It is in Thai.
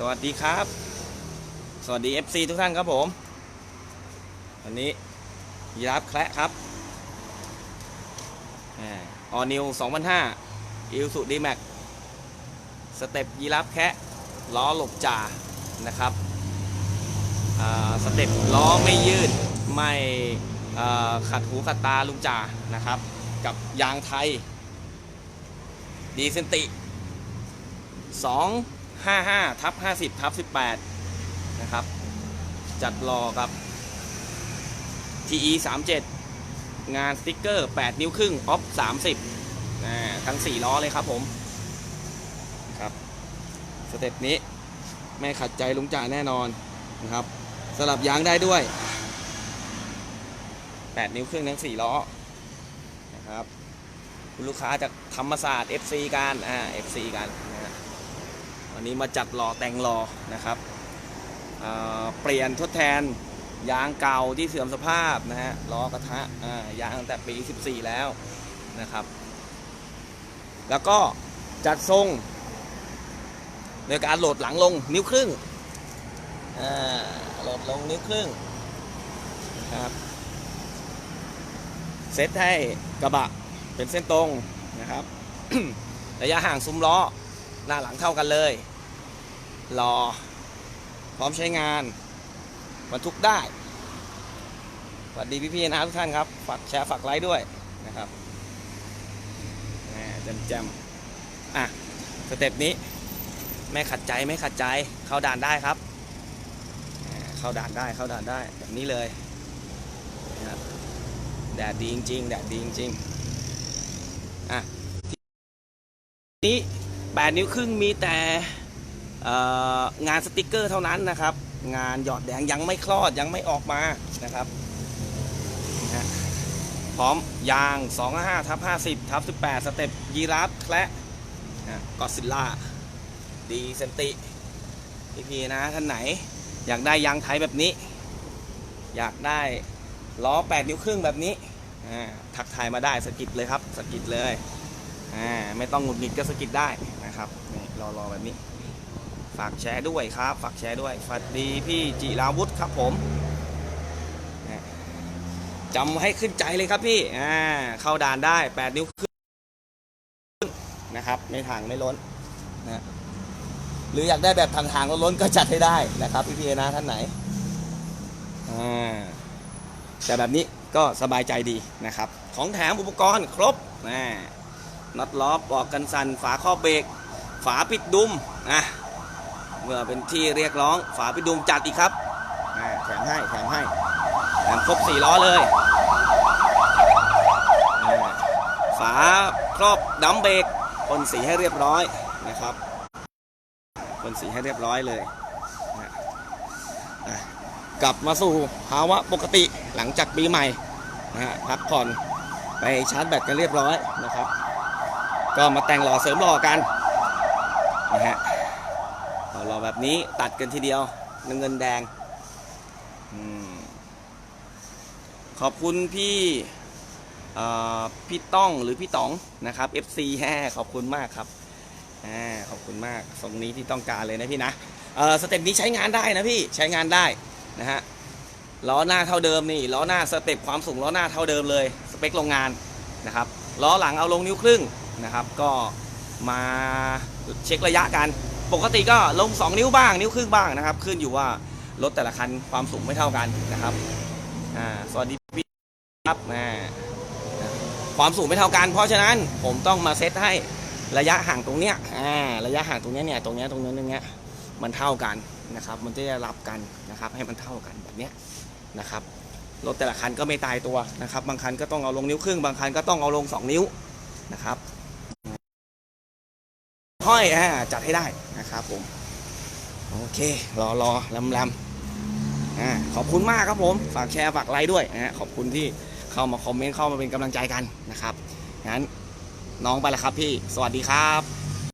สวัสดีครับ สวัสดี FC ทุกท่านครับผมวันนี้ยีราฟแคระครับออนิว2005อิลสุดีแม็กสเต็ปยีราฟแคะล้อหลบจ่านะครับสเต็ปล้อไม่ยืดไม่ขัดหูขัดตาลุงจ่านะครับ กับยางไทยดีเซนติ 55ทับ50ทับ18 นะครับ จัดรอครับ TE 37 งานสติ๊กเกอร์ 8 นิ้วครึ่งออฟ30อ่าทั้ง 4 ล้อเลยครับผมครับสเต็ปนี้ ไม่ขัดใจลุงจ่าแน่นอนนะครับสลับยางได้ด้วย 8 นิ้วครึ่งทั้ง 4 ล้อนะครับคุณลูกค้าจากธรรมศาสตร์ FC กันอ่า FC กันนะ วันนี้มาจัดรอแต่งรอนะครับเปลี่ยนทดแทนยางเก่าที่เสื่อมสภาพนะฮะล้อกระทะยางตั้งแต่ปี 14 แล้วนะครับ แล้วก็จัดทรงโดยการโหลดหลังลงนิ้วครึ่งโหลดลงนิ้วครึ่งนะครับเซตให้กระบะเป็นเส้นตรงนะครับ ระยะห่างซุ้มล้อ หน้าหลังเท่ากันเลยรอพร้อมใช้งานบรรทุกได้สวัสดีพี่ๆนะทุกท่านครับ ฝากแชร์ฝากไลค์ด้วยนะครับแจมแจมอะสเต็ปนี้ ไม่ขัดใจไม่ขัดใจเข้าด่านได้ครับ เข้าด่านได้เข้าด่านได้แบบนี้เลยนะครับแดดดีจริงๆแดดดีจริงๆอะนี้ 8 นิ้วครึ่งมีแต่งานสติกเกอร์เท่านั้นนะครับ งานหยอดแดงยังไม่คลอดยังไม่ออกมานะครับนะพร้อมยาง 255ทับ50ทับ18 สเต็ปยีราฟและกอซิลล่าดีเซนติพี่ๆนะท่านไหน อยากได้ยางไทยแบบนี้ อยากได้ล้อ 8 นิ้วครึ่งแบบนี้ทักทายมาได้สกิดเลยครับสกิดเลยไม่ต้องหงุดหงิดก็สกิดได้ นะครับนี่รอรอแบบนี้ ฝากแชร์ด้วยครับ ฝากแชร์ด้วยสวัสดีพี่จิราวุฒิครับผมจำให้ขึ้นใจเลยครับพี่อ่าเข้าด่านได้ 8 นิ้วครึ่งนะครับไม่ทางไม่ล้นนะหรืออยากได้แบบทางทางล้นก็จัดให้ได้นะครับพี่พีนะท่านไหนอ่าแต่แบบนี้ก็สบายใจดีนะครับ ของแถมอุปกรณ์ครบนะน็อตล้อปอกกันสั่นฝาครอบเบรกาปิดดุมนะเมื่อเป็นที่เรียกร้องฝาปิดดุมจัดอีกครับแถมให้แถมให้แถมครบสี่ล้อเลยฝาครอบดัมเบรกพ่นสีให้เรียบร้อยนะครับพ่นสีให้เรียบร้อยเลยนะกลับมาสู่ภาวะปกติหลังจากปีใหม่นะฮะพักผ่อนไปชาร์จแบตกันเรียบร้อยนะครับ ก็มาแต่งหล่อเสริมหล่อกัน นะฮะเอาหล่อแบบนี้ตัดกันทีเดียวเงินแดงขอบคุณพี่พี่ต้องหรือพี่ต๋องนะครับ FC แฮ่ขอบคุณมากครับอขอบคุณมากทรงนี้ที่ต้องการเลยนะพี่นะเออสเต็ปนี้ใช้งานได้นะพี่ใช้งานได้นะฮะล้อหน้าเท่าเดิมนี่ล้อหน้าสเต็ปความสูงล้อหน้าเท่าเดิมเลยสเปคโรงงานนะครับล้อหลังเอาลงนิ้วครึ่งนะครับ ก็ มาเช็คระยะกัน ปกติก็ลง 2 นิ้วบ้าง นิ้วครึ่งบ้างนะครับ ขึ้นอยู่ว่ารถแต่ละคันความสูงไม่เท่ากันนะครับอ่าสวัสดีพี่ครับอ่าความสูงไม่เท่ากัน เพราะฉะนั้นผมต้องมาเซตให้ระยะห่างตรงเนี้ยอ่าระยะห่างตรงเนี้ยเนี่ยตรงเนี้ยตรงเนี้ยตรงเนี้ยมันเท่ากันนะครับ มันจะได้รับกันนะครับ ให้มันเท่ากันแบบเนี้ยนะครับรถแต่ละคันก็ไม่ตายตัวนะครับ บางคันก็ต้องเอาลงนิ้วครึ่ง บางคันก็ต้องเอาลง 2 นิ้วนะครับ ห้อยอ่าจัดให้ได้นะครับผมโอเครอรอลำลำอ่าขอบคุณมากครับผมฝากแชร์ฝากไลค์ด้วยนะฮะขอบคุณที่เข้ามาคอมเมนต์เข้ามาเป็นกำลังใจกันนะครับงั้นน้องไปแล้วครับพี่สวัสดีครับ